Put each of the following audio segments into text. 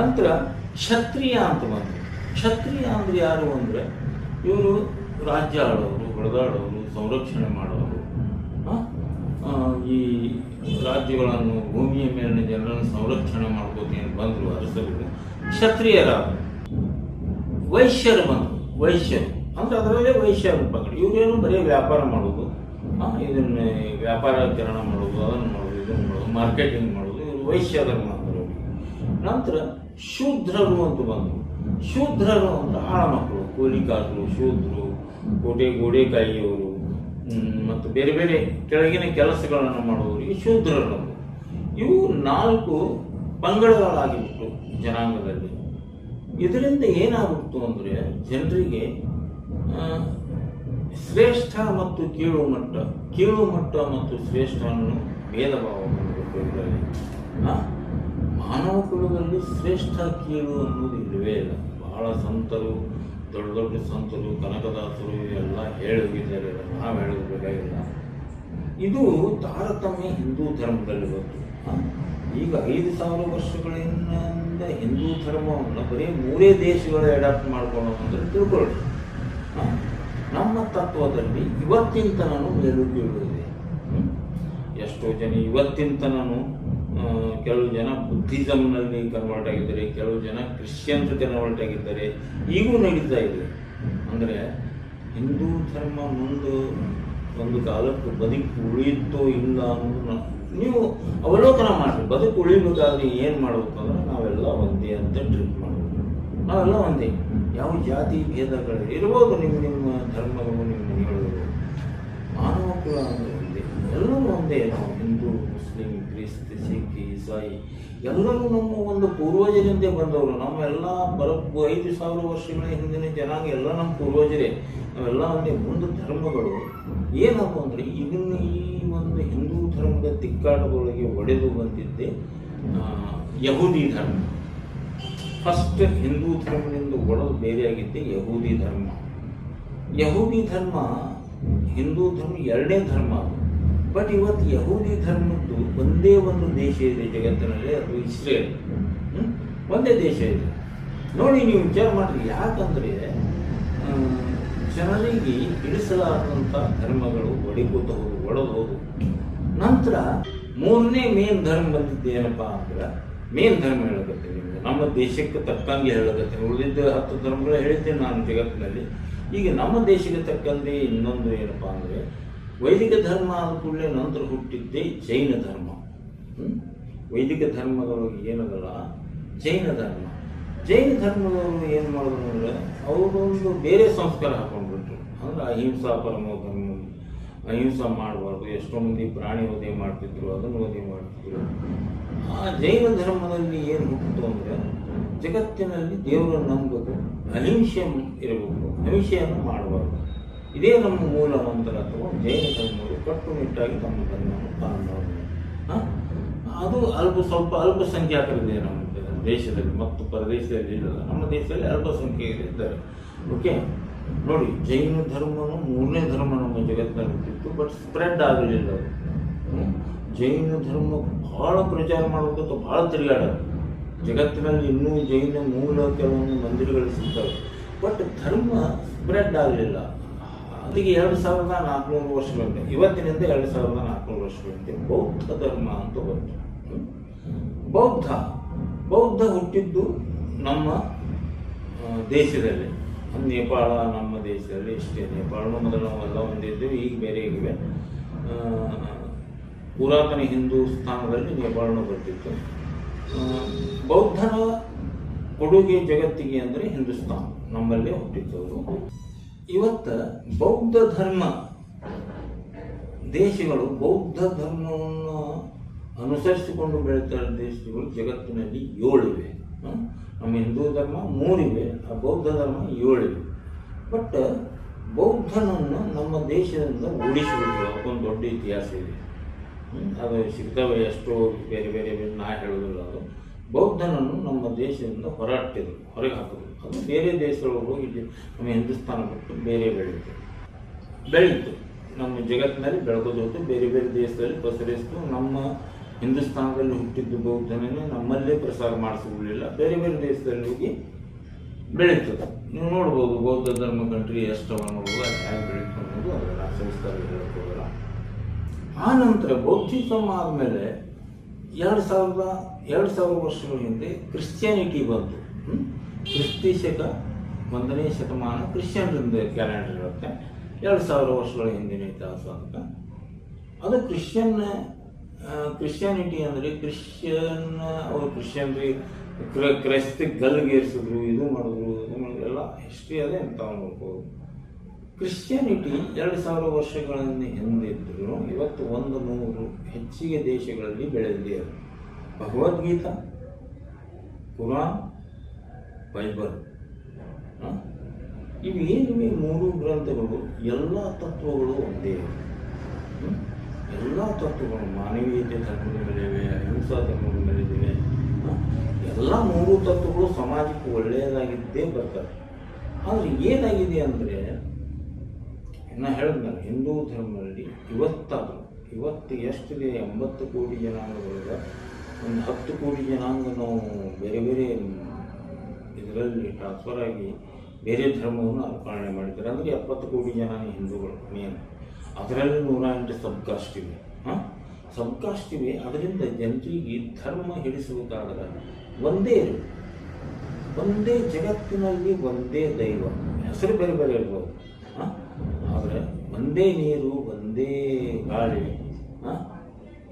ನಂತರ ಕ್ಷತ್ರಿಯ ಅಂತ ಬಂದರು. ಕ್ಷತ್ರಿಯ ಅಂದ್ರೆ ಯಾರು ಅಂದರೆ ಇವರು ರಾಜ್ಯ ಆಡೋರು ಹೊಡೆದಾಡೋರು ಸಂರಕ್ಷಣೆ ಮಾಡೋರು. ಈ ರಾಜ್ಯಗಳನ್ನು, ಭೂಮಿಯ ಮೇಲಿನ ಜನರನ್ನು ಸಂರಕ್ಷಣೆ ಮಾಡ್ಕೋತೀನಿ ಅಂತ ಬಂದರು ಅರಸರು. ಕ್ಷತ್ರಿಯರಾದರು ವೈಶ್ಯರು ಬಂದರು. ವೈಶ್ಯರು. ಅಂದ್ರೆ ಅದರಲ್ಲೇ ವೈಶ್ಯ ರೂಪಗಳು. ಇವರೇನು ಬರೀ ವ್ಯಾಪಾರ ಮಾಡೋದು. ಇದನ್ನ ವ್ಯಾಪಾರೀಕರಣ ಮಾಡೋದು, ಅದನ್ನು ಮಾಡೋದು, ಇದನ್ನು ಮಾಡೋದು ಮಾರ್ಕೆಟಿಂಗ್ ಮಾಡೋದು. ಇವರು ವೈಶ್ಯ ಧರ್ಮ ನಂತರ ಶೂದ್ರರು ಅಂತ ಬಂದರು ಶೂದ್ರರು ಅಂದ್ರೆ ಆಳ ಮಕ್ಕಳು ಕೂಲಿಕಾರರು ಶೂದ್ರರು, ಗೋಡೆ ಕಾಯಿಯವರು ಮತ್ತು ಬೇರೆ ಬೇರೆ ಕೆಳಗಿನ ಕೆಲಸಗಳನ್ನು ಮಾಡುವವರು ಈ ಶೂದ್ರರು. ಇವು ನಾಲ್ಕು ಪಂಗಡಗಳಾಗಿಬಿಟ್ಟು ಜನಾಂಗದಲ್ಲಿ. ಇದರಿಂದ ಏನಾಗುತ್ತು ಅಂದರೆ ಜನರಿಗೆ ಶ್ರೇಷ್ಠ ಮತ್ತು ಕೀಳು ಮಟ್ಟ ಕೀಳು ಮಟ್ಟ ಮತ್ತು ಶ್ರೇಷ್ಠ ಅನ್ನೋ ಭೇದ ಭಾವ ಮಾನವ ಕುಲದಲ್ಲಿ ಶ್ರೇಷ್ಠ ಕೀಳು ಅನ್ನೋದು ಇಲ್ಲವೇ ಇಲ್ಲ. ಬಹಳ ಸಂತರು ದೊಡ್ಡ ದೊಡ್ಡ ಸಂತರು ಕನಕದಾಸರು ಎಲ್ಲ ಹೇಳೋಗಿದ್ದಾರೆ ನಾವು ಹೇಳೋದು ಬೇಕಾಗಿಲ್ಲ ಇದು ತಾರತಮ್ಯ ಹಿಂದೂ ಧರ್ಮದಲ್ಲಿ ಬಂತು. ಈಗ ಐದು ಸಾವಿರ ವರ್ಷಗಳಿಂದ ಹಿಂದೂ ಧರ್ಮವನ್ನು ಬರೀ ಮೂರೇ ದೇಶಗಳು ಅಡಾಪ್ಟ್ ಮಾಡ್ಕೊಂಡು ಅಂದರೆ ತಿಳ್ಕೊಳ್ಳಿ ನಮ್ಮ ತತ್ವದಲ್ಲಿ ಇವತ್ತಿನ ತನೂ ಮೇಲು ಎಷ್ಟೋ ಜನ ಇವತ್ತಿನ ತನನು ಆ, ಕೆಲವು ಜನ ಬುದ್ಧಿಸಮ್ನಲ್ಲಿ ಕನ್ವರ್ಟ್ ಆಗಿದ್ದಾರೆ ಕೆಲವು ಜನ ಕ್ರಿಶ್ಚಿಯನ್ಸ್ ಕನ್ವರ್ಟ್ ಆಗಿದ್ದಾರೆ ಈಗೂ ನಡೀತಾ ಇದೆ. ಅಂದರೆ ಹಿಂದೂ ಧರ್ಮ ಮುಂದೆ ಒಂದು ಕಾಲಕ್ಕೆ ಬದುಕು ಉಳಿಯುತ್ತೋ ಇಲ್ಲ ಅನ್ನೋದು ನೀವು ಅವಲೋಕನ ಮಾಡಿ ಬದುಕು ಉಳಿಬೇಕಾದ್ರೆ ಏನು ಮಾಡಬೇಕು ಅಂದ್ರೆ ನಾವೆಲ್ಲ ಒಂದೇ ಅಂತ ಟ್ರೀಟ್ ಮಾಡಬೇಕು. ನಾವೆಲ್ಲ ಒಂದೇ. ಯಾವ ಜಾತಿ ಭೇದಗಳು ಇರ್ಬೋದು ನಿಮ್ಮ ನಿಮ್ಮ ಧರ್ಮಗಳು, ನಿಮ್ಮ ಮನೆಗಳು. ಮಾನವ ಕುಲ ಅಂದರೆ ಒಂದೇ. ಎಲ್ಲರೂ ಒಂದೇ ನಾವು. ಇಸಾಯಿ ಎಲ್ಲರೂ ನಮ್ಮ ಒಂದು ಪೂರ್ವಜರಿಂದ ಬಂದವರು. ನಮ್ಮೆಲ್ಲ ಬರ ಐದು ಸಾವಿರ ವರ್ಷಗಳ ಹಿಂದಿನ ಜನಾಂಗ ಎಲ್ಲ ನಮ್ಮ ಪೂರ್ವಜರೇ. ನಾವೆಲ್ಲ ಒಂದೇ ಮುಂದೆ ಧರ್ಮಗಳು. ಏನಪ್ಪ ಅಂದರೆ ಇದನ್ನು ಈ ಒಂದು ಹಿಂದೂ ಧರ್ಮದ ತಿಕ್ಕಾಟದೊಳಗೆ ಒಡೆದು ಬಂದಿದ್ದೆ ಯಹೂದಿ ಧರ್ಮ. ಫಸ್ಟ್ ಹಿಂದೂ ಧರ್ಮದಿಂದ ಒಡೆದು ಬೇರೆಯಾಗಿದ್ದೆ ಯಹೂದಿ ಧರ್ಮ. ಯಹೂದಿ ಧರ್ಮ, ಹಿಂದೂ ಧರ್ಮ ಎರಡನೇ ಧರ್ಮ ಅದು. ಬಟ್ ಇವತ್ತು ಯಹೂದಿ ಧರ್ಮದ್ದು ಒಂದೇ ಒಂದು ದೇಶ ಇದೆ ಜಗತ್ತಿನಲ್ಲಿ, ಅದು ಇಸ್ರೇಲ್? ಒಂದೇ ದೇಶ ಇದೆ. ನೋಡಿ ನೀವು ವಿಚಾರ ಮಾಡಿರಿ, ಯಾಕಂದ್ರೆ ಜನರಿಗೆ ಇಳಿಸಲಾದಂಥ ಧರ್ಮಗಳು ಒಡಿಕೋತ ಹೋದು ಒಳಗೋದು ನಂತರ ಮೂರನೇ ಮೇನ್ ಧರ್ಮ ಬಂದಿದ್ದು ಏನಪ್ಪಾ ಅಂದ್ರೆ ಮೇನ್ ಧರ್ಮ ಹೇಳಕತ್ತೀನಿ ನಿಮ್ಗೆ. ನಮ್ಮ ದೇಶಕ್ಕೆ ತಕ್ಕಂಗೆ ಹೇಳಕತ್ತೀನಿ ಉಳಿದಿದ್ದ ಹತ್ತು ಧರ್ಮಗಳು ಹೇಳಿದ್ದೇನೆ ನಾನು ಜಗತ್ತಿನಲ್ಲಿ. ಈಗ ನಮ್ಮ ದೇಶಕ್ಕೆ ತಕ್ಕಂತೆ ಇನ್ನೊಂದು ಏನಪ್ಪಾ ಅಂದ್ರೆ ವೈದಿಕ ಧರ್ಮ ಆದ ಕೂಡಲೇ ನಂತರ ಹುಟ್ಟಿದ್ದೇ ಜೈನ ಧರ್ಮ? ವೈದಿಕ ಧರ್ಮಗಳು ಏನದಲ್ಲ? ಜೈನ ಧರ್ಮ. ಜೈನ ಧರ್ಮದವರು ಏನು ಮಾಡಿದ್ರು ಅಂದರೆ ಅವರೊಂದು ಬೇರೆ ಸಂಸ್ಕಾರ ಹಾಕೊಂಡ್ಬಿಟ್ರು. ಅಂದ್ರೆ ಅಹಿಂಸಾ ಪರಮೋ ಧರ್ಮ, ಅಹಿಂಸಾ ಮಾಡಬಾರ್ದು, ಎಷ್ಟೋ ಮಂದಿ ಪ್ರಾಣಿ ವಧೆ ಮಾಡ್ತಿದ್ರು, ಅದನ್ನು ವಧೆ ಮಾಡ್ತಿದ್ರು. ಆ ಜೈನ ಧರ್ಮದಲ್ಲಿ ಏನು ಹುಟ್ಟಿತು ಅಂದರೆ ಜಗತ್ತಿನಲ್ಲಿ ದೇವರನ್ನು ನಂಬಬೇಕು ಅಹಿಂಸೆ ಇರಬೇಕು, ಅಹಿಂಸೆಯನ್ನು ಮಾಡಬಾರ್ದು. ಇದೇ ನಮ್ಮ ಮೂಲ ಮಂತ್ರ ಅಥವಾ ಜೈನ ಧರ್ಮಗಳು ಕಟ್ಟುನಿಟ್ಟಾಗಿ ನಮ್ಮ ಧರ್ಮವನ್ನು ಆ? ಅದು ಅಲ್ಪ ಸ್ವಲ್ಪ ಅಲ್ಪಸಂಖ್ಯಾತರಿದೆ ನಮ್ಮ ದೇಶದಲ್ಲಿ. ಮತ್ತು ಪರದೇಶದಲ್ಲಿ ಇಲ್ಲ. ನಮ್ಮ ದೇಶದಲ್ಲಿ ಅಲ್ಪಸಂಖ್ಯೆಯಲ್ಲಿ ಇದ್ದಾರೆ. ಓಕೆ ನೋಡಿ, ಜೈನ ಧರ್ಮನು ಮೂರನೇ ಧರ್ಮ ನಮ್ಮ ಜಗತ್ತಿನಲ್ಲಿ ಹುಟ್ಟಿತ್ತು ಬಟ್ ಸ್ಪ್ರೆಡ್ ಆಗಲಿಲ್ಲ ಜೈನ ಧರ್ಮ ಬಹಳ ಪ್ರಚಾರ ಮಾಡಬೇಕಂತ ಬಹಳ ತಿರುಗಾಡೋದು. ಜಗತ್ತಿನಲ್ಲಿ ಇನ್ನೂ ಜೈನ ಮೂಲ ಕೆಲವೊಂದು ಮಂದಿರಗಳು ಸಿಗ್ತವೆ. ಬಟ್ ಧರ್ಮ ಸ್ಪ್ರೆಡ್ ಆಗಲಿಲ್ಲ. ಅದಕ್ಕೆ ಎರಡು ಸಾವಿರದ ನಾಲ್ಕುನೂರು ವರ್ಷಗಳಿಂದ. ಇವತ್ತಿನಿಂದ ಎರಡು ಸಾವಿರದ ನಾಲ್ಕುನೂರು ವರ್ಷಗಳಿಂದ. ಬೌದ್ಧ ಧರ್ಮ ಅಂತ ಬಂತು. ಬೌದ್ಧ. ಬೌದ್ಧ ಹುಟ್ಟಿದ್ದು ನಮ್ಮ ದೇಶದಲ್ಲಿ. ನೇಪಾಳ, ನಮ್ಮ ದೇಶದಲ್ಲಿ ಇಷ್ಟೇ. ನೇಪಾಳ ಮೊದಲು ನಾವೆಲ್ಲ ಹೊಂದಿದ್ದೇವೆ ಈಗ ಬೇರೆ ಇವೆ. ಪುರಾತನ ಹಿಂದೂ ಸ್ಥಾನದಲ್ಲಿ ನೇಪಾಳನು ಬರ್ತಿತ್ತು. ಬೌದ್ಧನ ಕೊಡುಗೆ ಜಗತ್ತಿಗೆ ಅಂದರೆ ಹಿಂದೂಸ್ತಾನ್ ನಮ್ಮಲ್ಲೇ ಹುಟ್ಟಿದ್ದವರು. ಇವತ್ತು ಬೌದ್ಧ ಧರ್ಮ, ದೇಶಗಳು ಬೌದ್ಧ ಧರ್ಮವನ್ನು ಅನುಸರಿಸಿಕೊಂಡು ಬೆಳೀತಾ ದೇಶಗಳು ಜಗತ್ತಿನಲ್ಲಿ ಏಳಿವೆ? ನಮ್ಮ ಹಿಂದೂ ಧರ್ಮ ಮೂರಿವೆ, ಆ ಬೌದ್ಧ ಧರ್ಮ ಏಳಿವೆ. ಬಟ್ ಬೌದ್ಧನನ್ನು ನಮ್ಮ ದೇಶದಿಂದ ಓಡಿಸಿಬಿಟ್ರು ಅದೊಂದು ದೊಡ್ಡ ಇತಿಹಾಸ ಇದೆ. ಅದು ಸಿಗ್ತವೆ ಎಷ್ಟೋ ಬೇರೆ ಬೇರೆ ಬೇರೆ ನಾ ಹೇಳೋದಿಲ್ಲ ಅದು. ಬೌದ್ಧನನ್ನು ನಮ್ಮ ದೇಶದಿಂದ ಹೊರಟ್ಟಿದ್ರು, ಹೊರಗೆ ಹಾಕಿದ್ರು. ಅದು ಬೇರೆ ದೇಶದೊಳಗೆ ಹೋಗಿ ಇಲ್ಲಿ ನಮ್ಮ ಹಿಂದೂಸ್ತಾನ ಬಿಟ್ಟು ಬೇರೆ ಬೆಳೀತು ಬೆಳೀತು ನಮ್ಮ ಜಗತ್ತಿನಲ್ಲಿ ಬೆಳಗೋದು ಹೊತ್ತು ಬೇರೆ ಬೇರೆ ದೇಶದಲ್ಲಿ ಪಸರಿಸ್ತು. ನಮ್ಮ ಹಿಂದೂಸ್ತಾನದಲ್ಲಿ ಹುಟ್ಟಿದ್ದು ಬೌದ್ಧನೇ ನಮ್ಮಲ್ಲೇ ಪ್ರಸಾರ ಮಾಡಿಸಿಕೊಳ್ಳಿಲ್ಲ ಬೇರೆ ಬೇರೆ ದೇಶದಲ್ಲಿ ಹೋಗಿ ಬೆಳೀತು. ನೀವು ನೋಡ್ಬೋದು ಬೌದ್ಧ ಧರ್ಮ ಕಂಟ್ರಿ ಎಷ್ಟು ನೋಡ್ಬೋದು ಹೇಗೆ ಬೆಳೀತು ಅನ್ನೋದು ಅದರ ಸಂಸ್ಕಾರ ಹೇಳ್ಬೋದಲ್ಲ. ಆ ನಂತರ ಬೌದ್ಧಿಸಮ್ ಆದಮೇಲೆ ಎರಡು ಸಾವಿರದ, ಎರಡು ಸಾವಿರ ವರ್ಷಗಳ ಹಿಂದೆ ಕ್ರಿಶ್ಚಿಯಾನಿಟಿ ಬಂತು. ಹ್ಮ್? ಕ್ರಿಸ್ತಿ ಶಕ ಒಂದನೇ ಶತಮಾನ ಕ್ರಿಶ್ಚಿಯನ್ರಿಂದ ಕ್ಯಾಲೆಂಡರ್ ಇರುತ್ತೆ. ಎರಡು ಸಾವಿರ ವರ್ಷಗಳ ಹಿಂದಿನ ಇತಿಹಾಸ ಅಂತ. ಅದು ಕ್ರಿಶ್ಚಿಯನ್ ಕ್ರಿಶ್ಚಿಯಾನಿಟಿ ಅಂದರೆ ಕ್ರಿಶ್ಚಿಯನ್, ಅವರು ಕ್ರಿಶ್ಚಿಯನ್ರಿ, ಕ್ರ, ಕ್ರೈಸ್ತ ಗಲ್ಗೇರಿಸಿದ್ರು, ಇದು ಮಾಡಿದ್ರು ಇದು ಮಾಡಿದ್ರು, ಎಲ್ಲ ಹಿಸ್ಟ್ರಿ ಅದೇ ಅಂತ ನೋಡ್ಬೋದು. ಕ್ರಿಶ್ಚಿಯಾನಿಟಿ ಎರಡು ಸಾವಿರ ವರ್ಷಗಳಿಂದ ಹಿಂದಿದ್ರು, ಇವತ್ತು ಒಂದು ನೂರು ಹೆಚ್ಚಿಗೆ ದೇಶಗಳಲ್ಲಿ ಬೆಳೆದಿದೆ ಭಗವದ್ಗೀತಾ, ಕುರಾನ್ ಬೈಬಲ್ ಹ? ಇವು ಏನಿವೆ ಮೂರು ಗ್ರಂಥಗಳು, ಎಲ್ಲ ತತ್ವಗಳು ಒಂದೇ? ಎಲ್ಲ ತತ್ವಗಳು, ಮಾನವೀಯತೆ ಮೇಲಿವೆ, ಅಹಿಂಸಾ ಹ? ಎಲ್ಲ ಮೂರು ತತ್ವಗಳು ಸಮಾಜಕ್ಕೆ ಒಳ್ಳೆಯದಾಗಿದ್ದೇ ಬರ್ತವೆ ಆದರೆ ಏನಾಗಿದೆ ಅಂದರೆ ನಾನು ಹೇಳಿದ್ನಲ್ಲ, ಹಿಂದೂ ಧರ್ಮದಲ್ಲಿ ಇವತ್ತಾದರೂ, ಇವತ್ತು ಎಷ್ಟಿದೆ ಎಂಬತ್ತು ಕೋಟಿ ಜನಾಂಗದೊಳಗೆ ಒಂದು ಹತ್ತು ಕೋಟಿ ಜನಾಂಗ ನಾವು ಬೇರೆ ಬೇರೆ ಇದರಲ್ಲಿ ಟ್ರಾನ್ಸ್ಫರ್ ಆಗಿ ಬೇರೆ ಧರ್ಮವನ್ನು ಅರ್ಪಣೆ ಮಾಡಿದ್ದಾರೆ. ಅಂದರೆ ಎಪ್ಪತ್ತು ಕೋಟಿ ಜನ ಹಿಂದೂಗಳು, ಮೇನ್. ಅದರಲ್ಲಿ ನೂರ ಎಂಟು ಸಬ್ ಕಾಸ್ಟ್ ಇವೆ ಹಾಂ? ಸಬ್ ಕಾಸ್ಟ್ ಇವೆ ಅದರಿಂದ ಜನರಿಗೆ ಧರ್ಮ ಹಿಡಿಸಬೇಕಾದ್ರೆ ಒಂದೇ ಒಂದೇ ಜಗತ್ತಿನಲ್ಲಿ ಒಂದೇ ದೈವ. ಹೆಸರು ಬೇರೆ ಬೇರೆ ಇರ್ಬೋದು. ಹಾಂ? ಆದರೆ ಒಂದೇ ನೀರು, ಒಂದೇ ಗಾಳಿ. ಹಾಂ?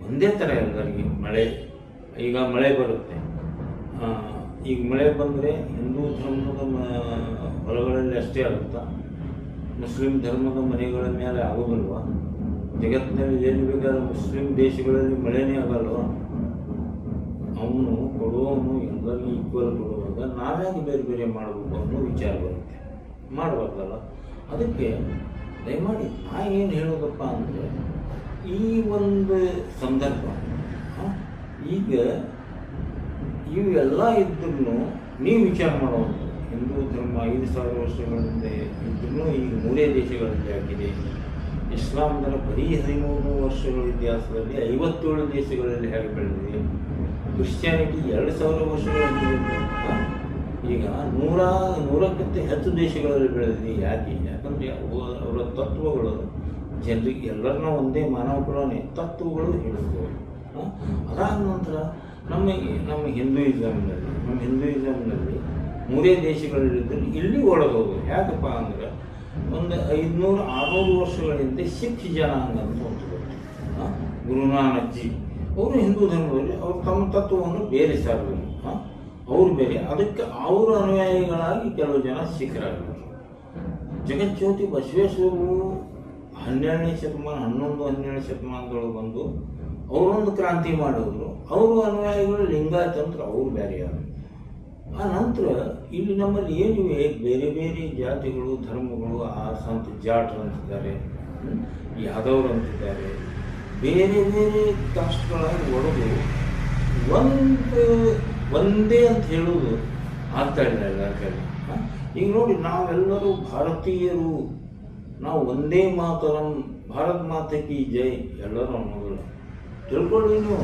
ಒಂದೇ ಥರ ಎಲ್ಲರಿಗೆ ಮಳೆ. ಈಗ ಮಳೆ ಬರುತ್ತೆ. ಈಗ ಮಳೆ ಬಂದರೆ ಹಿಂದೂ ಧರ್ಮದ ಮ- ಹೊಲಗಳಲ್ಲಿ ಅಷ್ಟೇ ಆಗುತ್ತಾ? ಮುಸ್ಲಿಂ ಧರ್ಮದ ಮನೆಗಳ ಮೇಲೆ ಆಗೋದಿಲ್ವಾ? ಜಗತ್ತಿನಲ್ಲಿ ಏನು ಬೇಕಾದ್ರೆ ಮುಸ್ಲಿಂ ದೇಶಗಳಲ್ಲಿ ಮಳೆನೇ ಆಗಲ್ವ? ಅವನು ಕೊಡುವವನು ಎಲ್ಲರಿಗೂ ಈಕ್ವಲ್ ಕೊಡುವಾಗ ನಾವ್ಯಾಕೆ ಬೇರೆ ಬೇರೆ ಮಾಡಬೇಕು ಅನ್ನೋ ವಿಚಾರ ಬರುತ್ತೆ. ಮಾಡಬಾರ್ದಲ್ಲ ಅದಕ್ಕೆ ದಯಮಾಡಿ ನಾ ಏನು ಹೇಳೋದಪ್ಪ ಅಂದರೆ ಈ ಒಂದು ಸಂದರ್ಭ ಈಗ ಇವೆಲ್ಲ ಇದ್ರೂ ನೀವು ವಿಚಾರ ಮಾಡೋದು. ಹಿಂದೂ ಧರ್ಮ ಐದು ಸಾವಿರ ವರ್ಷಗಳ ಹಿಂದೆ ಇದ್ರೂ ಈಗ ಮೂರೇ ದೇಶಗಳಲ್ಲಿ ಆಗಿದೆ. ಇಸ್ಲಾಂ ಧರ್ಮ ಬರೀ ಹದಿಮೂರು ವರ್ಷಗಳ ಇತಿಹಾಸದಲ್ಲಿ ಐವತ್ತೇಳು ದೇಶಗಳಲ್ಲಿ ಹೇಗೆ ಬೆಳೆದಿದೆ? ಕ್ರಿಶ್ಚಿಯಾನಿಟಿ ಎರಡು ಸಾವಿರ ವರ್ಷಗಳಲ್ಲಿ ಈಗ ನೂರ ನೂರಕ್ಕಿಂತ ಹೆಚ್ಚು ದೇಶಗಳಲ್ಲಿ ಬೆಳೆದಿದೆ. ಯಾಕೆ? ಯಾಕಂದರೆ ಅವರ ತತ್ವಗಳು. ಜನರಿಗೆ ಎಲ್ಲರನ್ನ ಒಂದೇ ಮಾನವ ತತ್ವಗಳು ಆ, ಅದಾದ ನಂತರ ನಮ್ಮ ನಮ್ಮ ಹಿಂದೂಯಿಸಮ್ನಲ್ಲಿ ನಮ್ಮ ಹಿಂದೂಯಿಸಮ್ನಲ್ಲಿ ಮೂರೇ ದೇಶಗಳಿದ್ದರೆ ಇಲ್ಲಿ ಒಳಗೋದು ಯಾಕಪ್ಪ ಅಂದ್ರೆ ಒಂದು ಐದುನೂರು ಆರುನೂರು ವರ್ಷಗಳ ಹಿಂದೆ ಸಿಖ್ ಜನಾಂಗ ಅಂತ ಒಂದು ಬಂತು. ಗುರುನಾನಕ್ ಜಿ ಅವರು ಹಿಂದೂ ಧರ್ಮದಲ್ಲಿ ಅವರು ತಮ್ಮ ತತ್ವವನ್ನು ಬೇರೆ ಸಾರಬೇಕು ಅವ್ರು ಬೇರೆ. ಅದಕ್ಕೆ ಅವರ ಅನುಯಾಯಿಗಳಾಗಿ ಕೆಲವು ಜನ ಸಿಖರಾಗಬೇಕು ಜಗಜ್ಯೋತಿ ಬಸವೇಶ್ವರರು ಹನ್ನೆರಡನೇ ಶತಮಾನ, ಹನ್ನೊಂದು, ಹನ್ನೆರಡು ಶತಮಾನದೊಳಗೆ ಬಂದು ಅವರೊಂದು ಕ್ರಾಂತಿ ಮಾಡಿದ್ರು. ಅವರು ಅನುಯಾಯಿಗಳು ಲಿಂಗಾಯತ ತಂತ್ರ ಅವ್ರು ಬೇರೆ ಯಾರು ಆ ನಂತರ ಇಲ್ಲಿ ನಮ್ಮಲ್ಲಿ ಏನಿವೆ ಬೇರೆ ಬೇರೆ ಜಾತಿಗಳು, ಧರ್ಮಗಳು, ಆ ಸಂತ ಜಾಟ್ರು ಅಂತಿದ್ದಾರೆ ಯಾದವರು ಅಂತಿದ್ದಾರೆ. ಬೇರೆ ಬೇರೆ ಕಾಸ್ಟ್ಗಳಾಗಿ ಒಡೆದು ಒಂದು, ಒಂದೇ ಅಂತ ಹೇಳೋದು ಆಗ್ತಾ ಇಲ್ಲ ಎಲ್ಲ ಕಡೆ ಈಗ ನೋಡಿ, ನಾವೆಲ್ಲರೂ ಭಾರತೀಯರು. ನಾವು ಒಂದೇ ಮಾತರಂ, ಭಾರತ್ ಮಾತೆ ಕಿ ಜೈ, ಎಲ್ಲರೂ ಅನ್ನೋದಿಲ್ಲ. ತಿಳ್ಕೊಳ್ಳಿ ನೀವು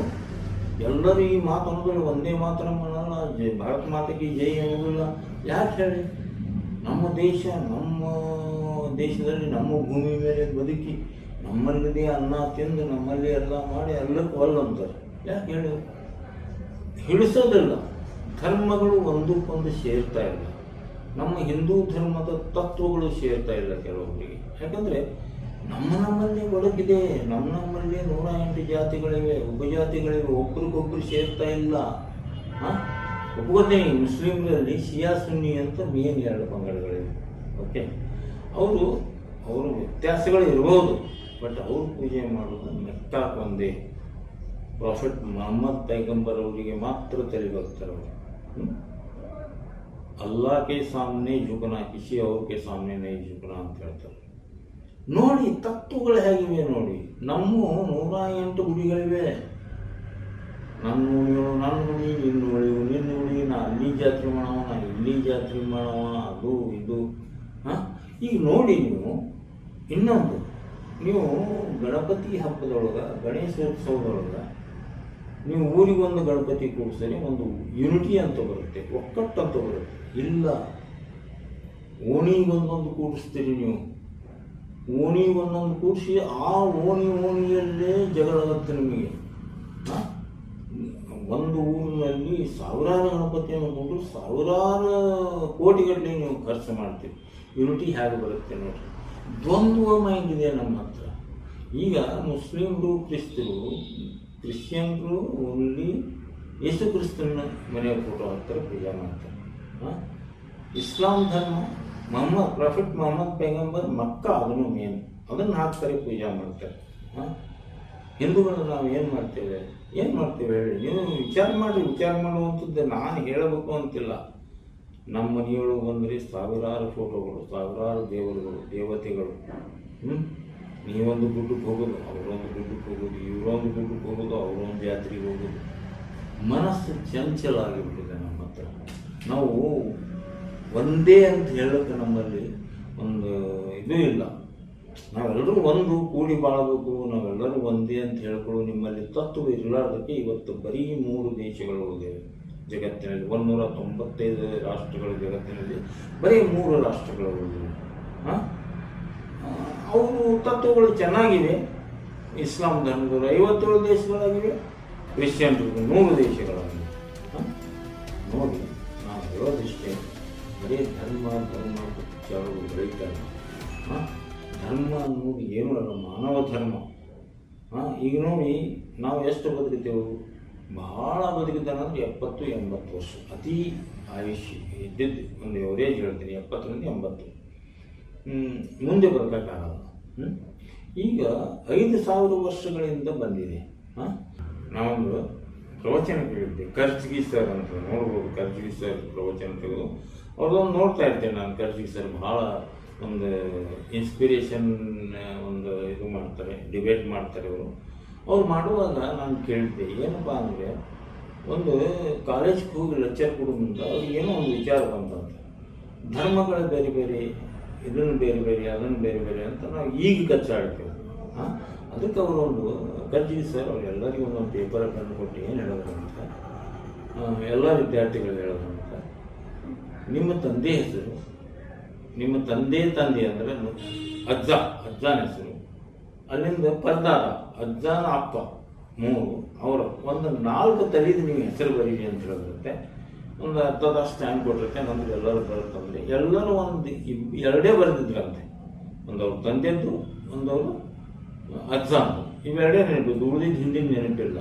ಎಲ್ಲರೂ ಈ ಮಾತು ಅನ್ನೋದಿಲ್ಲ ಒಂದೇ ಮಾತ್ರ ಅನ್ನೋಲ್ಲ ಜೈ ಭಾರತ ಮಾತೆಗೆ ಜೈ ಅನ್ನೋದಿಲ್ಲ ಯಾಕೆ ಹೇಳಿ? ನಮ್ಮ ದೇಶ ನಮ್ಮ ದೇಶದಲ್ಲಿ ನಮ್ಮ ಭೂಮಿ ಮೇಲೆ ಬದುಕಿ ನಮ್ಮಲ್ಲಿದೆ ಅನ್ನ ತಿಂದು ನಮ್ಮಲ್ಲಿ ಎಲ್ಲ ಮಾಡಿ ಎಲ್ಲಕ್ಕೂ ಅಲ್ಲ ಅಂತಾರೆ. ಯಾಕೆ ಹೇಳಿ? ಹಿಡಿಸೋದಿಲ್ಲ ಧರ್ಮಗಳು ಒಂದಕ್ಕೊಂದು ಸೇರ್ತಾ ಇಲ್ಲ. ನಮ್ಮ ಹಿಂದೂ ಧರ್ಮದ ತತ್ವಗಳು ಸೇರ್ತಾ ಇಲ್ಲ ಕೆಲವೊಬ್ಬರಿಗೆ ಯಾಕಂದ್ರೆ ನಮ್ಮ ನಮ್ಮಲ್ಲಿ ಒಳಗಿದೆ. ನಮ್ಮ ನಮ್ಮಲ್ಲಿ ನೂರ ಎಂಟು ಜಾತಿಗಳಿವೆ. ಉಪಜಾತಿಗಳಿವೆ ಒಬ್ರಿಗೊಬ್ರು ಸೇರ್ತಾ ಇಲ್ಲ. ಹಾ? ಮುಸ್ಲಿಮ್ಗಳಲ್ಲಿ ಶಿಯಾ ಸುನ್ನಿ ಅಂತ ಮೇನ್ ಎರಡು ಪಂಗಡಗಳಿವೆ. ಓಕೆ ಅವರು ಅವರು ವ್ಯತ್ಯಾಸಗಳು ಇರಬಹುದು ಬಟ್ ಅವ್ರು ಪೂಜೆ ಮಾಡೋದು ಮೆಕ್ಕಾಕ್ ಒಂದೇ ಪ್ರಾಫಿಟ್ ಮೊಹಮ್ಮದ್ ಪೈಗಂಬರ್ ಅವರಿಗೆ ಮಾತ್ರ ತೆಲಿಬರ್ತಾರೆ ಅವರು. ಅಲ್ಲಾಕೆ ಸಾಮ್ನೆ ಜುಗನ ಕಿಸಿ ಅವ್ರ ಸಾಮ್ನೆ ನೈ ಜುಗನ ಅಂತ ಹೇಳ್ತಾರೆ. ನೋಡಿ ತತ್ವಗಳು ಹೇಗಿವೆ ನೋಡಿ. ನಮ್ಮ ನೂರ ಎಂಟು ಗುಡಿಗಳಿವೆ. ನನ್ನ ಉಳಿಯೋಳು ನನ್ನ ಗುಡಿ ನಿನ್ನ ಉಳಿಯು ನಿನ್ನ ಉಳಿ ನಾ ಅಲ್ಲಿ ಜಾತ್ರೆ ಮಾಡವ ನಾ ಇಲ್ಲಿ ಜಾತ್ರೆ ಮಾಡವ ಅದು ಇದು. ಹಾಂ? ಈಗ ನೋಡಿ ನೀವು, ಇನ್ನೊಂದು, ನೀವು ಗಣಪತಿ ಹಬ್ಬದೊಳಗೆ, ಗಣೇಶೋತ್ಸವದೊಳಗೆ, ನೀವು ಊರಿಗೊಂದು ಗಣಪತಿ ಕೂಡಿಸಿದ್ರೆ ಒಂದು ಯುನಿಟಿ ಅಂತ ಬರುತ್ತೆ, ಒಕ್ಕಟ್ಟು ಅಂತ ಬರುತ್ತೆ. ಇಲ್ಲ, ಓಣಿಗೊಂದೊಂದು ಕೂಡಿಸ್ತೀರಿ ನೀವು. ಓಣಿ ಒಂದೊಂದು ಕೂಡಿಸಿ ಆ ಓಣಿ ಓಣಿಯಲ್ಲೇ ಜಗಳ ಆಗುತ್ತೆ ನಿಮಗೆ. ಒಂದು ಊರಿನಲ್ಲಿ ಸಾವಿರಾರು ಗಣಪತಿಯನ್ನು ಕೊಟ್ಟು ಸಾವಿರಾರು ಕೋಟಿಗಟ್ಟಲೆ ನೀವು ಖರ್ಚು ಮಾಡ್ತೀರಿ. ಯುನಿಟಿ ಹೇಗೆ ಬರುತ್ತೆ ನೋಡಿರಿ. ದ್ವಂದ್ವ ಮೈಂಡ್ ಇದೆ ನಮ್ಮ ಹತ್ರ. ಈಗ ಮುಸ್ಲಿಮರು, ಕ್ರಿಸ್ತರು, ಕ್ರಿಶ್ಚಿಯನ್ರು ಓನ್ಲಿ ಯೇಸು ಕ್ರಿಸ್ತನ ಮನೆಯ ಫೋಟೋ ಹಾಕ್ತಾರೆ ಪೂಜೆ ಮಾಡ್ತಾರೆ? ಇಸ್ಲಾಂ ಧರ್ಮ ಮೊಹಮ್ಮದ್ ಪ್ರಾಫಿಟ್ ಮೊಹಮ್ಮದ್ ಪೈಗಂಬರ್ ಮಕ್ಕ ಅದನ್ನು ಮೇನ್. ಅದನ್ನು ನಾಲ್ಕು ಸರಿ ಪೂಜೆ ಮಾಡ್ತಾರೆ? ಹಿಂದೂಗಳು ನಾವು ಏನು ಮಾಡ್ತೇವೆ? ಏನು ಮಾಡ್ತೇವೆ ಹೇಳಿ? ನೀವು ವಿಚಾರ ಮಾಡಿ, ವಿಚಾರ ಮಾಡುವಂಥದ್ದು ನಾನು ಹೇಳಬೇಕು ಅಂತಿಲ್ಲ. ನಮ್ಮ ಮನೆಯೊಳಗೆ ಬಂದರೆ ಸಾವಿರಾರು ಫೋಟೋಗಳು, ಸಾವಿರಾರು ದೇವರುಗಳು, ದೇವತೆಗಳು. ಹ್ಞೂ ನೀವೊಂದು ಗುಡ್ಡಕ್ಕೆ ಹೋಗೋದು, ಅವರೊಂದು ಗುಡ್ಡಕ್ಕೆ ಹೋಗೋದು, ಇವರೊಂದು ಗುಡ್ಡಕ್ಕೆ ಹೋಗೋದು, ಅವರೊಂದು ಜಾತ್ರೆಗೆ ಹೋಗೋದು. ಮನಸ್ಸು ಚಂಚಲ ಆಗಿಬಿಟ್ಟಿದೆ ನಮ್ಮ ಹತ್ರ. ನಾವು ಒಂದೇ ಅಂತ ಹೇಳೋಕ್ಕೆ ನಮ್ಮಲ್ಲಿ ಒಂದು ಇದು ಇಲ್ಲ. ನಾವೆಲ್ಲರೂ ಒಂದು, ಕೂಡಿ ಬಾಳಬೇಕು, ನಾವೆಲ್ಲರೂ ಒಂದೇ ಅಂತ ಹೇಳ್ಕೊಳ್ಳೋ ನಿಮ್ಮಲ್ಲಿ ತತ್ವ ಇರಲಾರ್ದಕ್ಕೆ ಇವತ್ತು ಬರೀ ಮೂರು ದೇಶಗಳು ಉಳಿದಿವೆ. ಜಗತ್ತಿನಲ್ಲಿ ಒಂದೂರ ತೊಂಬತ್ತೈದು ರಾಷ್ಟ್ರಗಳು ಜಗತ್ತಿನಲ್ಲಿ ಬರೀ ಮೂರು ರಾಷ್ಟ್ರಗಳು ಉಳಿದಿವೆ. ಹಾಂ? ಅವರು ತತ್ವಗಳು ಚೆನ್ನಾಗಿವೆ. ಇಸ್ಲಾಂ ಧರ್ಮದವರು ಐವತ್ತೇಳು ದೇಶಗಳಾಗಿವೆ. ಕ್ರಿಶ್ಚಿಯನ್ರು ನೂರು ದೇಶಗಳಾಗಿವೆ. ಧರ್ಮ ಧರ್ಮ ಚಾಳು ಬೆಳೀತಾರೆ ಹಾಂ? ಧರ್ಮ ಅನ್ನೋದು ಏನು ಅಲ್ಲ ಮಾನವ ಧರ್ಮ. ಹಾಂ? ಈಗ ನೋಡಿ, ನಾವು ಎಷ್ಟು ಬದುಕಿದ್ದೆವು? ಭಾಳ ಬದುಕಿದ್ದಾನಂದ್ರೆ ಎಪ್ಪತ್ತು, ಎಂಬತ್ತು ವರ್ಷ. ಅತಿ ಆಯುಷ್ಯ ಇದ್ದಿದ್ದು ಒಂದು ಎವರೇಜ್ ಹೇಳ್ತೀನಿ, ಎಪ್ಪತ್ತರಿಂದ ಎಂಬತ್ತು. ಮುಂದೆ ಬದುಕೋಕ್ಕಾಗಲ್ಲ? ಈಗ ಐದು ಸಾವಿರ ವರ್ಷಗಳಿಂದ ಬಂದಿದೆ. ಹಾಂ? ನಾವೊಂದು ಪ್ರವಚನ ಕೇಳಿದ್ದೆ ಸರ್ ಅಂತ ನೋಡ್ಬೋದು ಖರ್ಜ್ಗಿ ಸರ್ ಪ್ರವಚನ ತೆಗೆದು ಅವ್ರದ್ದೊಂದು ನೋಡ್ತಾ ಇರ್ತೇನೆ ನಾನು ಖರ್ಜ್ಗಿ ಸರ್ ಭಾಳ ಒಂದು ಇನ್ಸ್ಪಿರೇಷನ್ ಒಂದು ಇದು ಮಾಡ್ತಾರೆ ಡಿಬೇಟ್ ಮಾಡ್ತಾರೆ ಅವರು. ಅವ್ರು ಮಾಡುವಾಗ ನಾನು ಕೇಳಿದ್ದೆ ಏನಪ್ಪ ಅಂದರೆ ಒಂದು ಕಾಲೇಜ್ಗೆ ಹೋಗಿ ಲೆಕ್ಚರ್ ಕೊಡೋ ಮುಂದೆ ಅವ್ರಿಗೆ ಏನೋ ಒಂದು ವಿಚಾರ ಬಂತಂತೆ. ಧರ್ಮಗಳು ಬೇರೆ ಬೇರೆ, ಇದನ್ನು ಬೇರೆ ಬೇರೆ, ಅದನ್ನು ಬೇರೆ ಬೇರೆ ಅಂತ ನಾವು ಈಗ ಕಚ್ಚಾಡ್ತೇವೆ. ಹಾಂ ಅದಕ್ಕೆ ಅವರು ಒಂದು ಕರ್ಜಿ ಸರ್, ಅವ್ರು ಎಲ್ಲರಿಗೂ ಒಂದೊಂದು ಪೇಪರ್ ತಂದು ಕೊಟ್ಟು ಏನು ಹೇಳೋದಂತ ಎಲ್ಲ ವಿದ್ಯಾರ್ಥಿಗಳು ಅಂತ. ನಿಮ್ಮ ತಂದೆ ಹೆಸರು, ನಿಮ್ಮ ತಂದೆ ತಂದೆ ಅಂದರೆ ಅಜ್ಜ, ಅಜ್ಜನ ಹೆಸರು. ಅಲ್ಲಿಂದ ಪರ್ದಾರ ಅಜ್ಜನ ಅಪ್ಪ, ಮೂರು. ಅವರು ಒಂದು ನಾಲ್ಕು ತಲೀದು ನೀವು ಹೆಸರು ಬರೀರಿ ಅಂತ ಹೇಳಿರುತ್ತೆ ಒಂದು ಅರ್ಧದಷ್ಟು ಟೈಮ್ ಕೊಟ್ಟಿರುತ್ತೆ ನಮ್ದು ಎಲ್ಲರೂ ಬರುತ್ತಂದ್ರೆ ಎಲ್ಲರೂ ಒಂದು ಎರಡೇ ಬರೆದಿದ್ರಂತೆ. ಒಂದು ಅವ್ರ ತಂದೆದ್ದು, ಒಂದವರು ಅಜ್ಜ ಅಂತ ಇವೆರಡೇ ನೆನಪಿದ್ದು ಉಳಿದಿದ್ದು ಹಿಂದಿನ ನೆನಪಿಲ್ಲ.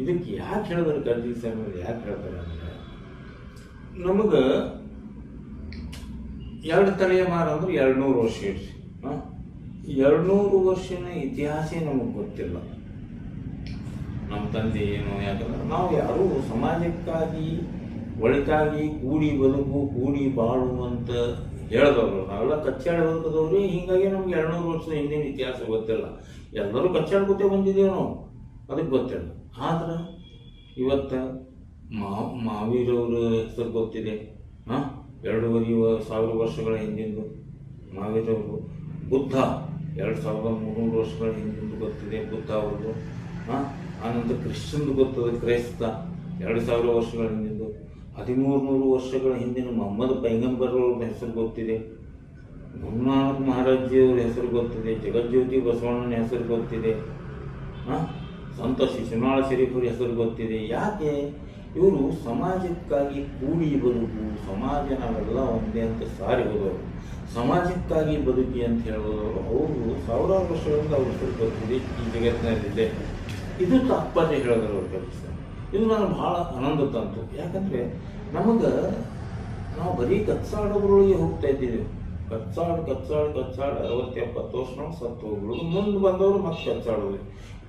ಇದಕ್ಕೆ ಯಾಕೆ ಹೇಳಿದ್ರೆ ಕರ್ಜಿ ಸರ್ ಯಾಕೆ ಹೇಳ್ತಾರೆ ಅಂದರೆ, ನಮಗೆ ಎರಡು ತಲೆಮಾರ ಅಂದ್ರೆ ಎರಡು ನೂರು ವರ್ಷ ಇರ್ಸಿ. ಹಾಂ? ವರ್ಷನ ಇತಿಹಾಸ ನಮಗೆ ಗೊತ್ತಿಲ್ಲ. ನಮ್ಮ ತಂದೆ ಏನು, ಯಾಕಂದ್ರೆ ನಾವು ಯಾರೂ ಸಮಾಜಕ್ಕಾಗಿ ಒಳಿತಾಗಿ ಕೂಡಿ ಬದುಕು, ಕೂಡಿ ಬಾಳು ಅಂತ ಹೇಳಿದವರು. ನಾವೆಲ್ಲ ಕಚ್ಚಾಡಿ ಬದುಕದವ್ರಿ ಹೀಗಾಗಿ ನಮ್ಗೆ ಎರಡು ನೂರು ವರ್ಷದ ಹಿಂದಿನ ಇತಿಹಾಸ ಗೊತ್ತಿಲ್ಲ. ಎಲ್ಲರೂ ಕಚ್ಚಾಡ್ಕೊತೇ ಬಂದಿದ್ದೇವೆ ನಾವು. ಅದಕ್ಕೆ ಗೊತ್ತಿಲ್ಲ. ಆದ್ರೆ ಇವತ್ತು ಮಾವೀರವ್ರ ಹೆಸರು ಗೊತ್ತಿದೆ. ಹಾಂ? ಎರಡೂವರೆ ಸಾವಿರ ವರ್ಷಗಳ ಹಿಂದಿಂದು ಮಾವೀರವರು ಬುದ್ಧ ಎರಡು ಸಾವಿರದ ಮುನ್ನೂರು ವರ್ಷಗಳ ಹಿಂದಿಂದು ಗೊತ್ತಿದೆ ಬುದ್ಧ ಅವರು ಹಾಂ? ಆನಂತರ ಕ್ರಿಶ್ಚಿಯನ್ದು ಗೊತ್ತದೆ ಕ್ರೈಸ್ತ. ಎರಡು ಸಾವಿರ ವರ್ಷಗಳ ಹಿಂದಿಂದು ಹದಿಮೂರು ನೂರು ವರ್ಷಗಳ ಹಿಂದಿನ ಮೊಹಮ್ಮದ್ ಪೈಗಂಬರ್ ಅವ್ರ ಹೆಸರು ಗೊತ್ತಿದೆ. ಗುರುನಾನಕ್ ಮಹಾರಾಜಿಯವ್ರ ಹೆಸರು ಗೊತ್ತಿದೆ. ಜಗಜ್ಯೋತಿ ಬಸವಣ್ಣನ ಹೆಸರು ಗೊತ್ತಿದೆ. ಸಂತ ಶಿಶುನಾಳ ಶರೀಫರ ಹೆಸರು ಗೊತ್ತಿದೆ. ಯಾಕೆ? ಇವರು ಸಮಾಜಕ್ಕಾಗಿ ಕೂಡಿ ಬದುಕು ಸಮಾಜ ನಾವೆಲ್ಲ ಒಂದೇ ಅಂತ ಸಾರಿ ಹೋದವರು. ಸಮಾಜಕ್ಕಾಗಿ ಬದುಕಿ ಅಂತ ಹೇಳೋದವರು, ಅವರು ಸಾವಿರಾರು ವರ್ಷಗಳಿಂದ ಅವ್ರ ಹೆಸರು ಗೊತ್ತಿದೆ ಈ ಜಗತ್ತಿನಲ್ಲಿದೆ. ಇದು ತಾತ್ಪರ್ಯ ಹೇಳಿದ್ರು ಕೆಲಸ ಇದು ನನಗೆ ಭಾಳ ಆನಂದ ತಂತು ಯಾಕಂದರೆ ನಮಗೆ ನಾವು ಬರೀ ಕಚ್ಚಾಡೋದ್ರೊಳಗೆ ಹೋಗ್ತಾ ಇದ್ದೀವಿ. ಕಚ್ಚಾಡು ಕಚ್ಚಾಡು ಕಚ್ಚಾಡು ಅರವತ್ತು ಎಪ್ಪತ್ತು ವರ್ಷ ನಾವು ಸತ್ತು ಹೋಗ್ಬಿಡೋದು ಮುಂದೆ ಬಂದವರು ಮತ್ತೆ ಕಚ್ಚಾಡೋದು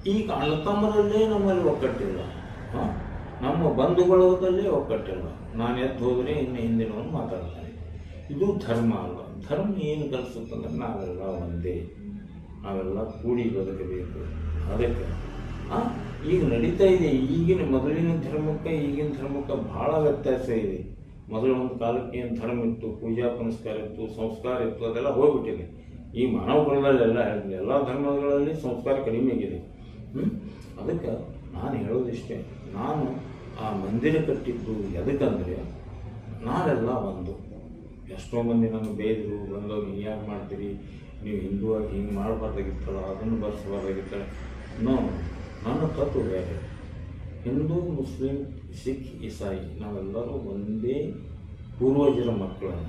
ಈಗ ಅಣ್ಣ ತಮ್ಮರಲ್ಲೇ ನಮ್ಮಲ್ಲಿ ಒಕ್ಕಟ್ಟಿಲ್ಲ. ಹಾಂ? ನಮ್ಮ ಬಂಧುಗಳದಲ್ಲೇ ಒಕ್ಕಟ್ಟಿಲ್ಲ. ನಾನು ಎದ್ದು ಹೋದರೆ ಇನ್ನು ಹಿಂದಿನವನು ಮಾತಾಡ್ತಾನೆ ಇದು ಧರ್ಮ ಅಲ್ಲ ಧರ್ಮ ಏನು ಕಲಿಸುತ್ತಂದ್ರೆ ನಾವೆಲ್ಲ ಒಂದೇ. ನಾವೆಲ್ಲ ಕೂಡಿ ಬದುಕಬೇಕು. ಅದಕ್ಕೆ ಈಗ ನಡೀತಾ ಇದೆ, ಈಗಿನ ಮೊದಲಿನ ಧರ್ಮಕ್ಕೆ, ಈಗಿನ ಧರ್ಮಕ್ಕೆ ಬಹಳ ವ್ಯತ್ಯಾಸ ಇದೆ. ಮೊದಲು ಒಂದು ಕಾಲಕ್ಕೆ ಏನು ಧರ್ಮ ಇತ್ತು, ಪೂಜಾ ಪುನಸ್ಕಾರ ಇತ್ತು, ಸಂಸ್ಕಾರ ಇತ್ತು, ಅದೆಲ್ಲ ಹೋಗ್ಬಿಟ್ಟಿದೆ. ಈ ಮಾನವ ಕುಲದಲ್ಲೆಲ್ಲ ಎಲ್ಲ ಧರ್ಮಗಳಲ್ಲಿ ಸಂಸ್ಕಾರ ಕಡಿಮೆ ಆಗಿದೆ. ಅದಕ್ಕೆ ನಾನು ಹೇಳೋದಿಷ್ಟೇ, ನಾನು ಆ ಮಂದಿರ ಕಟ್ಟಿದ್ದು ಎದಕ್ಕಂದರೆ, ನಾವೆಲ್ಲ ಒಂದು, ಎಷ್ಟೋ ಮಂದಿ ನನಗೆ ಬೇದರು ಬಂದೋಗಿ ಹಿಂಗೆ ಯಾಕೆ ಮಾಡ್ತೀರಿ, ನೀವು ಹಿಂದೂ ಆಗಿ ಹಿಂಗೆ ಮಾಡಬಾರ್ದಾಗಿತ್ತಲ್ಲ, ಅದನ್ನು ಬರ್ಸಬಾರ್ದಾಗಿತ್ತಲ್ಲ. ನೋ ನನ್ನ ತತ್ವ ಬೇರೆ ಹಿಂದೂ, ಮುಸ್ಲಿಂ, ಸಿಖ್, ಇಸಾಯಿ ನಾವೆಲ್ಲರೂ ಒಂದೇ ಪೂರ್ವಜರ ಮಕ್ಕಳು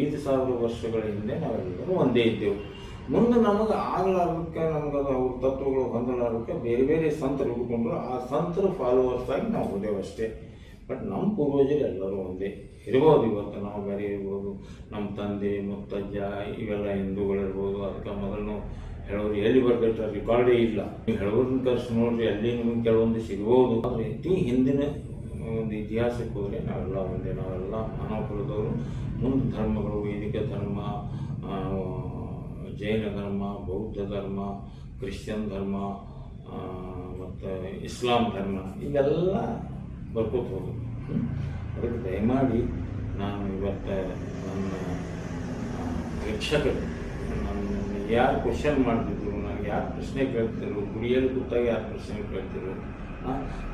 ಐದು ಸಾವಿರ ವರ್ಷಗಳ ಹಿಂದೆ ನಾವೆಲ್ಲರೂ ಒಂದೇ ಇದ್ದೆವು. ಮುಂದೆ ನಮಗೆ ಆಗಲಾರಕ್ಕೆ ನಮ್ಗೆ ಅವ್ರ ತತ್ವಗಳು ಹೊಂದಲಾರಕ್ಕೆ ಬೇರೆ ಬೇರೆ ಸಂತರು ಹುಡ್ಕೊಂಡ್ರು ಆ ಸಂತರು ಫಾಲೋವರ್ಸ್ ಆಗಿ ನಾವು ಹೋದೆವು ಅಷ್ಟೇ. ಬಟ್ ನಮ್ಮ ಪೂರ್ವಜರು ಎಲ್ಲರೂ ಒಂದೇ. ಇರ್ಬೋದು ಇವತ್ತು ನಾವು ಬೇರೆ ಇರ್ಬೋದು ನಮ್ಮ ತಂದೆ, ಮುತ್ತಜ್ಜ ಇವೆಲ್ಲ ಹಿಂದೂಗಳಿರ್ಬೋದು. ಅದಕ್ಕೆ ಮೊದಲು ಹೇಳೋರು ಎಲ್ಲಿ ಬರ್ಬೇಕು ರೆಕಾರ್ಡೇ ಇಲ್ಲ ನೀವು ಹೇಳೋರ್ನ ಕರ್ಸಿ ನೋಡ್ರಿ, ಅಲ್ಲಿ ನಿಮ್ಗೆ ಕೆಲವೊಂದು ಸಿಗ್ಬೋದು ಆದರೆ ಇತಿ ಹಿಂದಿನ ಒಂದು ಇತಿಹಾಸಕ್ಕೆ ಹೋದರೆ ನಾವೆಲ್ಲ ಒಂದೇ, ನಾವೆಲ್ಲ ಮಾನವ ಕುಲದವರು ಮುಂದೆ ಧರ್ಮಗಳು, ವೈದಿಕ ಧರ್ಮ ಜೈನ ಧರ್ಮ, ಬೌದ್ಧ ಧರ್ಮ, ಕ್ರಿಶ್ಚಿಯನ್ ಧರ್ಮ ಮತ್ತು ಇಸ್ಲಾಂ ಧರ್ಮ, ಇವೆಲ್ಲ ಬರ್ಕೋತ? ಅದಕ್ಕೆ ದಯಮಾಡಿ ನಾನು ಇವತ್ತು ನನ್ನ ನನ್ನ ಯಾರು ಕ್ವಶನ್ ಮಾಡ್ತಿದ್ರು, ನನಗೆ ಯಾರು ಪ್ರಶ್ನೆ ಕೇಳ್ತಿದ್ರು ಗುಡಿಯಲ್ಲಿ ಕೂತಾಗ ಯಾರು ಪ್ರಶ್ನೆ ಕೇಳ್ತಿದ್ರು?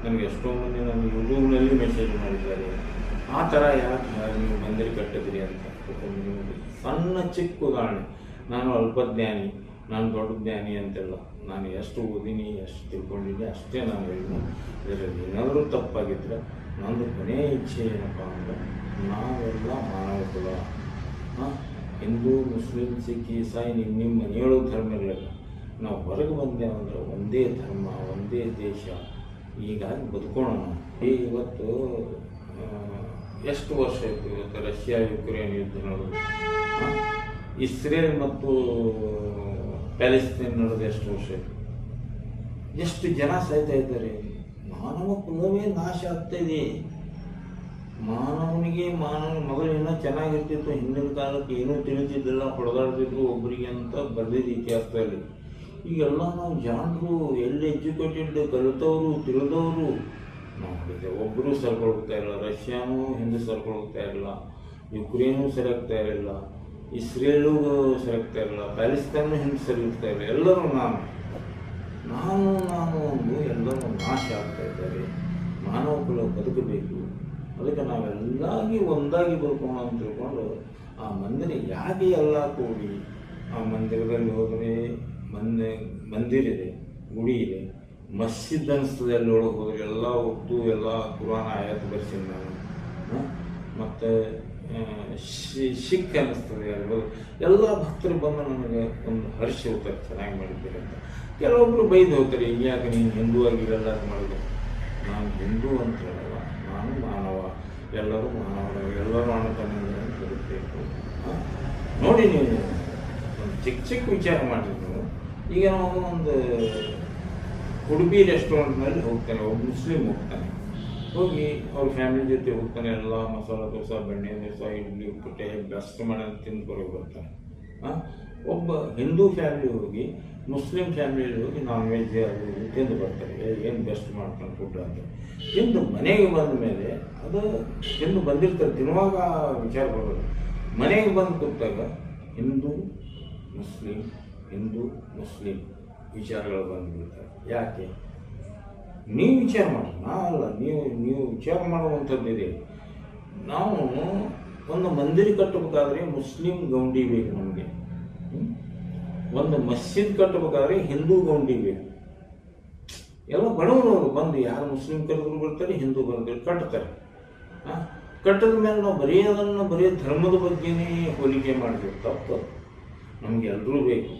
ನನಗೆ ಎಷ್ಟೋ ಮಂದಿ ನನ್ನ ಯೂಟ್ಯೂಬ್ನಲ್ಲಿ ಮೆಸೇಜ್ ಮಾಡಿದ್ದಾರೆ. ಆ ಥರ ಯಾಕೆ ನೀವು ಮಂದಿರ ಕಟ್ಟಿದ್ರಿ ಅಂತ ಸಣ್ಣ ಚಿಕ್ಕ ಉದಾಹರಣೆ. ನಾನು ಅಲ್ಪಜ್ಞಾನಿ, ನಾನು ದೊಡ್ಡ ಜ್ಞಾನಿ ಅಂತೆಲ್ಲ. ನಾನು ಎಷ್ಟು ಓದಿನಿ, ಎಷ್ಟು ತಿಳ್ಕೊಂಡಿದ್ದೆ, ಅಷ್ಟೇ ನಾನು ಹೇಳಿದ್ದೆ. ಇದರಲ್ಲಿ ಏನಾದರೂ ತಪ್ಪಾಗಿದ್ದರೆ ನಂದು ಕೊನೆಯ ಇಚ್ಛೆ ಏನಪ್ಪ ಅಂದರೆ ನಾವೆಲ್ಲ ಮಾನವ ಕುಲ ಹಿಂದೂ ಮುಸ್ಲಿಂ ಸಿಖ್ ಈಸಾಯಿ ನಿಮ್ಮ ನಿಮ್ಮ ಏಳು ಧರ್ಮ ಇರಲಿಲ್ಲ ನಾವು ಹೊರಗೆ ಬಂದೇವು ಅಂದ್ರೆ ಒಂದೇ ಧರ್ಮ, ಒಂದೇ ದೇಶ. ಹೀಗಾಗಿ ಬದುಕೋಣ. ಈ ಇವತ್ತು ಎಷ್ಟು ವರ್ಷ ಆಯಿತು ಇವತ್ತು ರಷ್ಯಾ ಯುಕ್ರೇನ್ ಯುದ್ಧ ನಡೆದು? ಇಸ್ರೇಲ್ ಮತ್ತು ಪ್ಯಾಲೆಸ್ತೀನ್ ನಡೆದು ಎಷ್ಟು ವರ್ಷ ಆಯಿತು? ಎಷ್ಟು ಜನ ಸಾಯ್ತಾ ಇದ್ದಾರೆ? ಮಾನವ ಕುಲವೇ ನಾಶ ಆಗ್ತಾ ಇದೆ. ಮಾನವನಿಗೆ ಮಾನವ ಮೊದಲು ಏನೋ ಚೆನ್ನಾಗಿರ್ತಿತ್ತು. ಹಿಂದಿನ ಕಾಲಕ್ಕೆ ಏನೂ ತಿಳಿದಿದ್ದಿಲ್ಲ ಹೊಡೆದಾಡ್ತಿದ್ರು ಒಬ್ಬರಿಗೆ ಅಂತ ಬರೆದಿದ್ದ ಇತಿಹಾಸದಲ್ಲಿ ಈಗೆಲ್ಲ ನಾವು ಜನರು ಎಲ್ಲಿ ಎಜುಕೇಟೆಡ್ ಕಲಿತವರು, ತಿಳಿದವರು ನೋಡಿದೆ ಒಬ್ಬರು ಸರ್ಕೊಳ್ತಾ ಇಲ್ಲ, ರಷ್ಯಾನೂ ಹಿಂದೆ ಸರ್ಕೊಳ್ತಾ ಇರಲಿಲ್ಲ ಯುಕ್ರೇನು ಸರಿಯಾಗ್ತಾ ಇರಲಿಲ್ಲ ಇಸ್ರೇಲು ಸರಿಯಾಗ್ತಾ ಇರಲಿಲ್ಲ ಪ್ಯಾಲಿಸ್ತಾನು ಹಿಂದೆ ಸರಿಯುತ್ತಾ ಇಲ್ಲ. ಎಲ್ಲರೂ ನಾನು ನಾನು ನಾನು ಒಂದು ಎಲ್ಲರೂ ನಾಶ ಆಗ್ತಾ ಇದ್ದಾರೆ. ಮಾನವ ಕುಲ ಬದುಕಬೇಕು. ಅದಕ್ಕೆ ನಾವೆಲ್ಲಾಗಿ ಒಂದಾಗಿ ಬದುಕೋಣ ಅಂತ ತಿಳ್ಕೊಂಡು ಆ ಮಂದಿರ ಯಾಕೆ ಎಲ್ಲ ಕೂಡಿ, ಆ ಮಂದಿರದಲ್ಲಿ ಹೋದರೆ ಮಂದಿ, ಮಂದಿರ ಇದೆ, ಗುಡಿ ಇದೆ, ಮಸ್ಜಿದ್ ಅನಿಸ್ತದೆ ಅಲ್ಲಿ ಒಳಗೆ ಹೋದ್ರೆ ಎಲ್ಲ ಒಟ್ಟು ಎಲ್ಲ ಕುರಾನ ಆಯತ್ ಬರ್ಸಿನಿ ನಾನು? ಮತ್ತು ಶಿಕ್ ಅನ್ನಿಸ್ತದೆ ಅಲ್ಲಿ ಎಲ್ಲ ಭಕ್ತರು ಬಂದು ನನಗೆ ಒಂದು ಹರ್ಷ ಹೋಗ್ತಾರೆ ಚೆನ್ನಾಗಿ ಮಾಡಿದ್ದೀರಿ ಅಂತ. ಕೆಲವೊಬ್ರು ಬೈದು ಹೋಗ್ತಾರೆ ಯಾಕೆ ನೀನು ಹಿಂದೂ ಆಗಿರಲ್ಲ ಮಾಡೋದು ನಾನು ಹಿಂದೂ ಅಂತ ಹೇಳಲ್ಲ. ನಾನು ಮಾನವ, ಎಲ್ಲರೂ ಮಾನವರು ಎಲ್ಲರೂ ಅಣ್ಣ ತಮ್ಮಂದಿರನ್ನು ಬದುಕಬೇಕು ನೋಡಿ ನೀವು ಚಿಕ್ಕ ಚಿಕ್ಕ ವಿಚಾರ ನೀವು. ಈಗ ನಾವು ಒಂದು ಉಡುಪಿ ರೆಸ್ಟೋರೆಂಟ್ನಲ್ಲಿ ಹೋಗ್ತಾನೆ, ಒಬ್ಬ ಮುಸ್ಲಿಂ ಹೋಗ್ತಾನೆ. ಹೋಗಿ ಅವ್ರ ಫ್ಯಾಮಿಲಿ ಜೊತೆ ಹೋಗ್ತಾನೆ, ಎಲ್ಲ ಮಸಾಲೆ ದೋಸೆ, ಬೆಣ್ಣೆ ದೋಸೆ, ಇಡ್ಲಿ, ಉಪ್ಪಿಟ್ಟೆ ಬೆಸ್ಟ್ ಮಾಡಿ ತಿಂದು ಬರೋಗಿ ಬರ್ತಾನೆ? ಒಬ್ಬ ಹಿಂದೂ ಫ್ಯಾಮಿಲಿ ಹೋಗಿ ಮುಸ್ಲಿಂ ಫ್ಯಾಮಿಲಿ ಹೋಗಿ ನಾನ್ ವೆಜ್ ಅದು ತಿಂದು ಬರ್ತಾರೆ. ಏನು ಬೆಸ್ಟ್ ಮಾಡ್ಕೊಂಡು ಫುಡ್ ಅಂತ ತಿಂದು ಮನೆಗೆ ಬಂದ ಮೇಲೆ ಅದು ತಿಂದು ಬಂದಿರ್ತಾರೆ. ತಿನ್ನುವಾಗ ವಿಚಾರ ಬರೋದು ಮನೆಗೆ ಬಂದು ಕೂತಾಗ ಹಿಂದೂ ಮುಸ್ಲಿಂ ಹಿಂದೂ ಮುಸ್ಲಿಂ ವಿಚಾರಗಳು ಬಂದುಬಿಡ್ತಾರೆ ಯಾಕೆ? ನೀವು ವಿಚಾರ ಮಾಡಿ ನಾ ಅಲ್ಲ, ನೀವು ನೀವು ವಿಚಾರ ಮಾಡುವಂಥದ್ದಿದೆ ನಾವು ಒಂದು ಮಂದಿರ ಕಟ್ಟಬೇಕಾದ್ರೆ ಮುಸ್ಲಿಂ ಗೌಂಡಿ ಬೇಕು ನಮಗೆ? ಒಂದು ಮಸ್ಜಿದ್ ಕಟ್ಟಬೇಕಾದ್ರೆ ಹಿಂದೂ ಗೌಂಡಿಗೆ. ಎಲ್ಲ ಬಡವನವರು ಬಂದು ಯಾರು ಮುಸ್ಲಿಂ ಕರೆದ್ರು ಬರ್ತಾರೆ, ಹಿಂದೂ ಬಂದು ಕಟ್ತಾರೆ? ಕಟ್ಟದ ಮೇಲೆ ನಾವು ಬರೀ ಅದನ್ನು, ಬರೀ ಧರ್ಮದ ಬಗ್ಗೆನೇ ಹೋಲಿಕೆ ಮಾಡಬೇಕು ತಪ್ಪು. ನಮ್ಗೆ ಎಲ್ಲರೂ ಬೇಕು.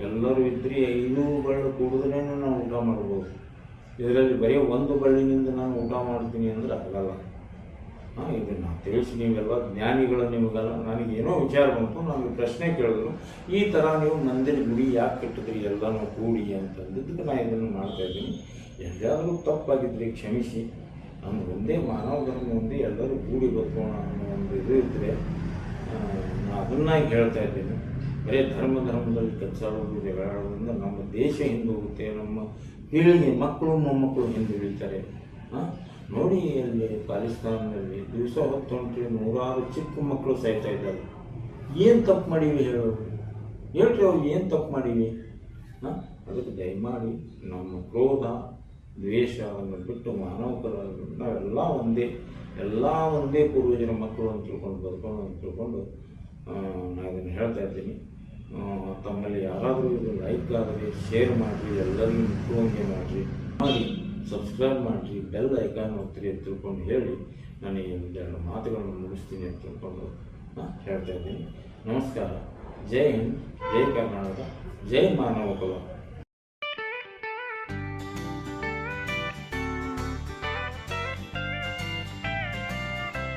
ಎಲ್ಲರೂ ಇದ್ರೆ ಐದು ಬಳ್ಳು ಕುಡಿದ್ರೆ ನಾವು ಊಟ ಮಾಡ್ಬೋದು. ಇದರಲ್ಲಿ ಬರೀ ಒಂದು ಬಳ್ಳಿನಿಂದ ನಾನು ಊಟ ಮಾಡ್ತೀನಿ ಅಂದ್ರೆ ಆಗಲ್ಲ. ಇದನ್ನು ತಿಳಿಸಿ ನೀವೆಲ್ಲ ಜ್ಞಾನಿಗಳು ನಿಮಗೆಲ್ಲ ಏನೋ ವಿಚಾರ ಬಂತು, ನಾನು ಪ್ರಶ್ನೆ ಕೇಳಿದ್ರು. ಈ ಥರ ನೀವು ನಂದಿನ ಗುಡಿ ಯಾಕೆ ಕಟ್ಟಿದ್ರಿ, ಎಲ್ಲನೂ ಕೂಡಿ ಅಂತಂದಿದ್ದಕ್ಕೆ ನಾನು ಇದನ್ನು ಮಾಡ್ತಾ ಇದ್ದೀನಿ. ಎಲ್ಲಾದರೂ ತಪ್ಪಾಗಿದ್ದರೆ ಕ್ಷಮಿಸಿ. ನಮ್ಮ ಒಂದೇ ಮಾನವ ಧರ್ಮ ಒಂದೇ ಎಲ್ಲರೂ ಕೂಡಿ ಬದುಕೋಣ ಅನ್ನೋ ಒಂದು ಇದು ಇದ್ದರೆ ನಾನು ಅದನ್ನಾಗಿ ಹೇಳ್ತಾ ಇದ್ದೀನಿ. ಬರೀ ಧರ್ಮ ಧರ್ಮದಲ್ಲಿ ಕಚ್ಚಾಡೋದು ಜಗಳಾಡೋದ್ರಿಂದ ನಮ್ಮ ದೇಶ ಹಿಂದೆ ಹೋಗುತ್ತೆ ನಮ್ಮ ಪೀಳಿಗೆ ಮಕ್ಕಳು ಮೊಮ್ಮಕ್ಕಳು ಹಿಂದೆ ಉಳಿತಾರೆ ಹಾಂ ನೋಡಿ ಅಲ್ಲಿ ಪಾಕಿಸ್ತಾನದಲ್ಲಿ ದಿವಸ ಹೊತ್ತು ಹೊಂಟ್ರಿ ನೂರಾರು ಚಿಕ್ಕ ಮಕ್ಕಳು ಸಾಯ್ತಾ ಇದ್ದಾರೆ. ಏನು ತಪ್ಪು ಮಾಡೀವಿ ಹೇಳೋರು ಹೇಳ್ರಿ ಅವ್ರು ಏನು ತಪ್ಪು ಮಾಡೀವಿ ಹಾಂ? ಅದಕ್ಕೆ ದಯಮಾಡಿ ನಮ್ಮ ಕ್ರೋಧ, ದ್ವೇಷವನ್ನು ಬಿಟ್ಟು ಮಾನವ ಕುಲ ನಾವೆಲ್ಲ ಒಂದೇ, ಎಲ್ಲ ಒಂದೇ ಪೂರ್ವಜರ ಮಕ್ಕಳು ಅಂತ ತಿಳ್ಕೊಂಡು ಬರ್ಕೊಂಡು ಅಂತ ತಿಳ್ಕೊಂಡು ನಾವಿದನ್ನು ಹೇಳ್ತಾ ಇದ್ದೀನಿ. ತಮ್ಮಲ್ಲಿ ಯಾರಾದರೂ ಇದು ಲೈಕ್ ಆದರೆ ಶೇರ್ ಮಾಡಿರಿ, ಎಲ್ಲರಿಗೂ ಮುಟ್ಟುವಂಗೆ ಮಾಡಿರಿ. ಮಾಡಿ. ಸಬ್ಸ್ಕ್ರೈಬ್ ಮಾಡಿರಿ ಬೆಲ್ ಐಕಾನ್ ಒತ್ತಿರಿ ಅಂತ ತಿಳ್ಕೊಂಡು ಹೇಳಿ, ನಾನು ಈ ಮಾತುಗಳನ್ನು ಮುಗಿಸ್ತೀನಿ ಅಂತ ತಿಳ್ಕೊಂಡು ಹೇಳ್ತಾ ಇದ್ದೀನಿ. ನಮಸ್ಕಾರ. ಜೈ ಹಿಂದ್, ಜೈ ಕರ್ನಾಟಕ, ಜೈ ಮಾನವ ಕುಲ.